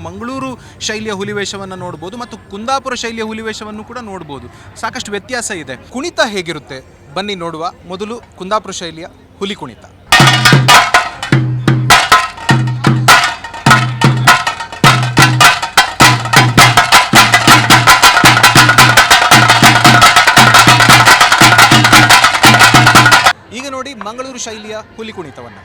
ಮಂಗಳೂರು ಶೈಲಿಯ ಹುಲಿವೇಷವನ್ನು ನೋಡ್ಬೋದು ಮತ್ತು ಕುಂದಾಪುರ ಶೈಲಿಯ ಹುಲಿವೇಷವನ್ನು ಕೂಡ ನೋಡ್ಬೋದು. ಸಾಕಷ್ಟು ವ್ಯತ್ಯಾಸ ಇದೆ. ಕುಣಿತ ಹೇಗಿರುತ್ತೆ? ಬನ್ನಿ ನೋಡುವ ಮೊದಲು ಕುಂದಾಪುರ ಶೈಲಿಯ ಹುಲಿ ಕುಣಿತ. ಈಗ ನೋಡಿ ಮಂಗಳೂರು ಶೈಲಿಯ ಹುಲಿ ಕುಣಿತವನ್ನು.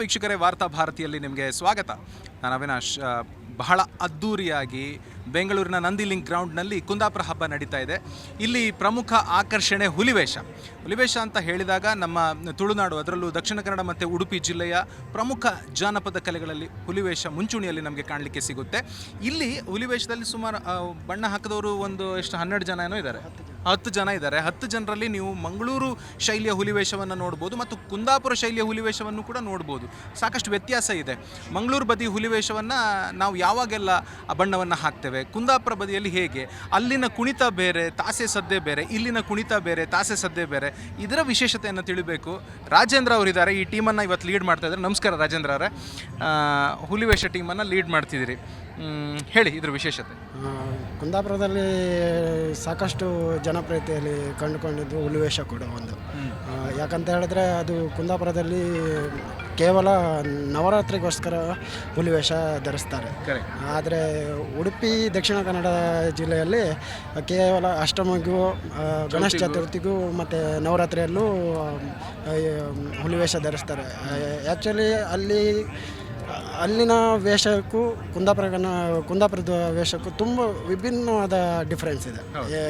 ವೀಕ್ಷಕರೇ, ವಾರ್ತಾ ಭಾರತಿಯಲ್ಲಿ ನಿಮಗೆ ಸ್ವಾಗತ. ನಾನು ಅವಿನಾಶ್ ಬಹಳ ಅದ್ಧೂರಿಯಾಗಿ ಬೆಂಗಳೂರಿನ ನಂದಿ ಲಿಂಕ್ ಗ್ರೌಂಡ್ನಲ್ಲಿ ಕುಂದಾಪುರ ಹಬ್ಬ ನಡೀತಾ ಇದೆ. ಇಲ್ಲಿ ಪ್ರಮುಖ ಆಕರ್ಷಣೆ ಹುಲಿವೇಷ. ಹುಲಿವೇಷ ಅಂತ ಹೇಳಿದಾಗ ನಮ್ಮ ತುಳುನಾಡು, ಅದರಲ್ಲೂ ದಕ್ಷಿಣ ಕನ್ನಡ ಮತ್ತು ಉಡುಪಿ ಜಿಲ್ಲೆಯ ಪ್ರಮುಖ ಜಾನಪದ ಕಲೆಗಳಲ್ಲಿ ಹುಲಿವೇಷ ಮುಂಚೂಣಿಯಲ್ಲಿ ನಮಗೆ ಕಾಣಲಿಕ್ಕೆ ಸಿಗುತ್ತೆ. ಇಲ್ಲಿ ಹುಲಿವೇಷದಲ್ಲಿ ಸುಮಾರು ಬಣ್ಣ ಹಾಕಿದವರು ಒಂದು ಎಷ್ಟು ಹನ್ನೆರಡು ಜನ ಏನೋ ಇದ್ದಾರೆ. ಹತ್ತು ಜನ ಇದ್ದಾರೆ. ಹತ್ತು ಜನರಲ್ಲಿ ನೀವು ಮಂಗಳೂರು ಶೈಲಿಯ ಹುಲಿವೇಷವನ್ನು ನೋಡ್ಬೋದು ಮತ್ತು ಕುಂದಾಪುರ ಶೈಲಿಯ ಹುಲಿವೇಷವನ್ನು ಕೂಡ ನೋಡ್ಬೋದು. ಸಾಕಷ್ಟು ವ್ಯತ್ಯಾಸ ಇದೆ. ಮಂಗಳೂರು ಬದಿ ಹುಲಿವೇಷವನ್ನು ನಾವು ಯಾವಾಗೆಲ್ಲ ಆ ಬಣ್ಣವನ್ನು ಹಾಕ್ತೇವೆ? ಕುಂದಾಪುರ ಬದಿಯಲ್ಲಿ ಹೇಗೆ? ಅಲ್ಲಿನ ಕುಣಿತ ಬೇರೆ, ತಾಸೆ ಸದ್ದೆ ಬೇರೆ, ಇಲ್ಲಿನ ಕುಣಿತ ಬೇರೆ, ತಾಸೆ ಸದ್ದೆ ಬೇರೆ. ಇದರ ವಿಶೇಷತೆಯನ್ನು ತಿಳಿಬೇಕು. ರಾಜೇಂದ್ರ ಅವರಿದ್ದಾರೆ ಈ ಟೀಮನ್ನು ಇವತ್ತು ಲೀಡ್ ಮಾಡ್ತಾ ಇದ್ದಾರೆ. ನಮಸ್ಕಾರ ರಾಜೇಂದ್ರ ಅವರೇ. ಹುಲಿವೇಷ ಟೀಮನ್ನು ಲೀಡ್ ಮಾಡ್ತಿದ್ದೀರಿ. ಮ್, ಹೇಳಿ ಇದ್ರ ವಿಶೇಷತೆ. ಆ, ಕುಂದಾಪುರದಲ್ಲಿ ಸಾಕಷ್ಟು ಜನಪ್ರಿಯತೆಯಲ್ಲಿ ಕಂಡುಕೊಂಡಿದ್ದು ಹುಲಿವೇಷ ಕೂಡ ಒಂದು. ಆ, ಯಾಕಂತ ಹೇಳಿದ್ರೆ ಅದು ಕುಂದಾಪುರದಲ್ಲಿ ಕೇವಲ ನವರಾತ್ರಿಗೋಸ್ಕರ ಹುಲಿವೇಷ ಧರಿಸ್ತಾರೆ. ಕರೆಕ್ಟ್ ಆದರೆ ಉಡುಪಿ ದಕ್ಷಿಣ ಕನ್ನಡ ಜಿಲ್ಲೆಯಲ್ಲಿ ಕೇವಲ ಅಷ್ಟಮಿಗೂ ಆ, ಗಣೇಶ ಚತುರ್ಥಿಗೂ ಮತ್ತು ನವರಾತ್ರಿಯಲ್ಲೂ ಆ, ಈ, ಹುಲಿವೇಷ ಧರಿಸ್ತಾರೆ. ಆ್ಯಕ್ಚುಲಿ ಅಲ್ಲಿ ಅಲ್ಲಿನ ವೇಷಕ್ಕೂ ಕುಂದಾಪುರ ಕುಂದಾಪುರದ ವೇಷಕ್ಕೂ ತುಂಬ ವಿಭಿನ್ನವಾದ ಡಿಫ್ರೆನ್ಸ್ ಇದೆ.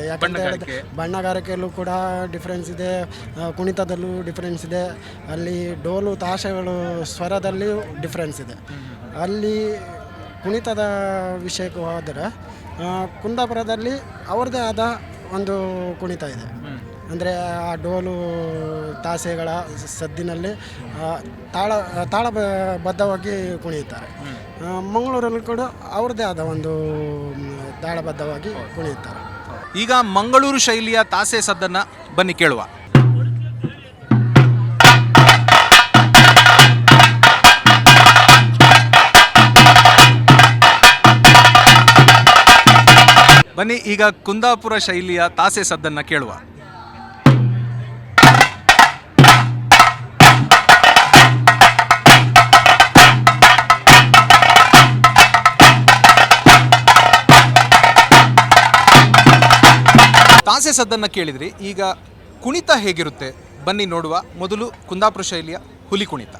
ಯಾಕಂತ ಹೇಳಿದ್ರೆ ಬಣ್ಣಗಾರಿಕೆಯಲ್ಲೂ ಕೂಡ ಡಿಫ್ರೆನ್ಸ್ ಇದೆ ಕುಣಿತದಲ್ಲೂ ಡಿಫ್ರೆನ್ಸ್ ಇದೆ ಅಲ್ಲಿ ಡೋಲು ತಾಶೆಗಳು ಸ್ವರದಲ್ಲಿಯೂ ಡಿಫ್ರೆನ್ಸ್ ಇದೆ. ಅಲ್ಲಿ ಕುಣಿತದ ವಿಷಯಕ್ಕೆ ಹೋದರೆ ಕುಂದಾಪುರದಲ್ಲಿ ಅವ್ರದ್ದೇ ಆದ ಒಂದು ಕುಣಿತ ಇದೆ. ಅಂದರೆ ಆ ಡೋಲು ತಾಸೆಗಳ ಸದ್ದಿನಲ್ಲಿ ತಾಳ ತಾಳ ಬದ್ಧವಾಗಿ ಕುಣಿಯುತ್ತಾರೆ. ಮಂಗಳೂರಲ್ಲಿ ಕೂಡ ಅವ್ರದ್ದೇ ಆದ ಒಂದು ತಾಳಬದ್ಧವಾಗಿ ಕುಣಿಯುತ್ತಾರೆ. ಈಗ ಮಂಗಳೂರು ಶೈಲಿಯ ತಾಸೆ ಸದ್ದನ್ನು ಬನ್ನಿ ಕೇಳುವ. ಬನ್ನಿ ಈಗ ಕುಂದಾಪುರ ಶೈಲಿಯ ತಾಸೆ ಸದ್ದನ್ನು ಕೇಳುವ. ತಾಸೆ ಸದ್ದನ್ನು ಕೇಳಿದ್ರಿ. ಈಗ ಕುಣಿತ ಹೇಗಿರುತ್ತೆ? ಬನ್ನಿ ನೋಡುವ ಮೊದಲು ಕುಂದಾಪುರ ಶೈಲಿಯ ಹುಲಿ ಕುಣಿತ.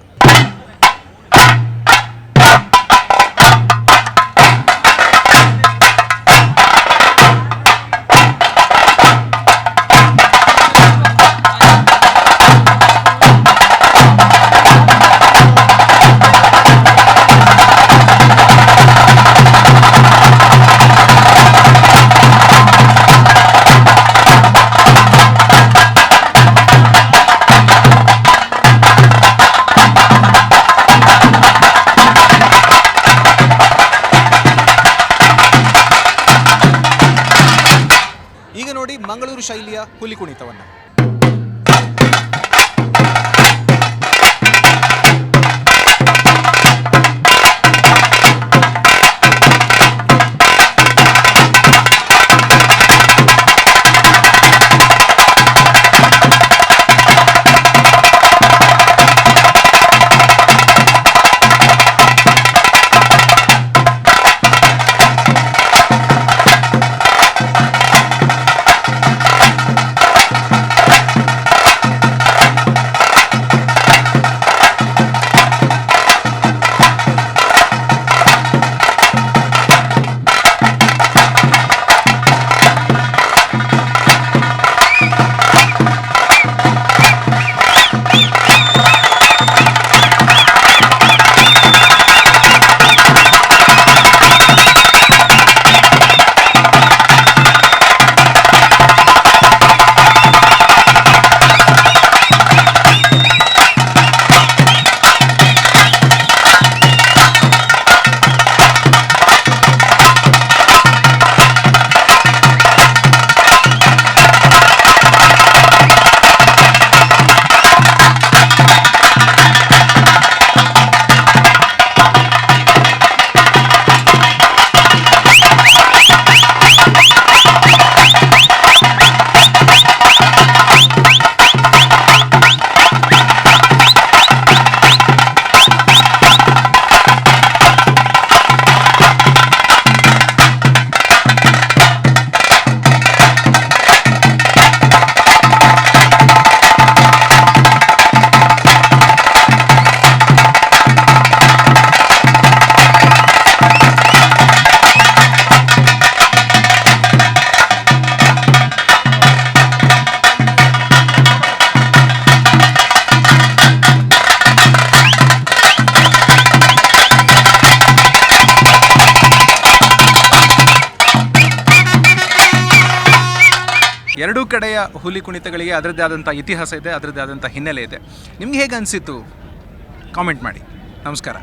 ಮಂಗಳೂರು ಶೈಲಿಯ ಹುಲಿ ಕುಣಿತವನ್ನು. ಎರಡೂ ಕಡೆಯ ಹುಲಿ ಕುಣಿತಗಳಿಗೆ ಅದರದ್ದೇ ಆದಂಥ ಇತಿಹಾಸ ಇದೆ, ಅದರದ್ದೇ ಆದಂಥ ಹಿನ್ನೆಲೆ ಇದೆ. ನಿಮ್ಗೆ ಹೇಗೆ ಅನಿಸಿತು ಕಾಮೆಂಟ್ ಮಾಡಿ. ನಮಸ್ಕಾರ.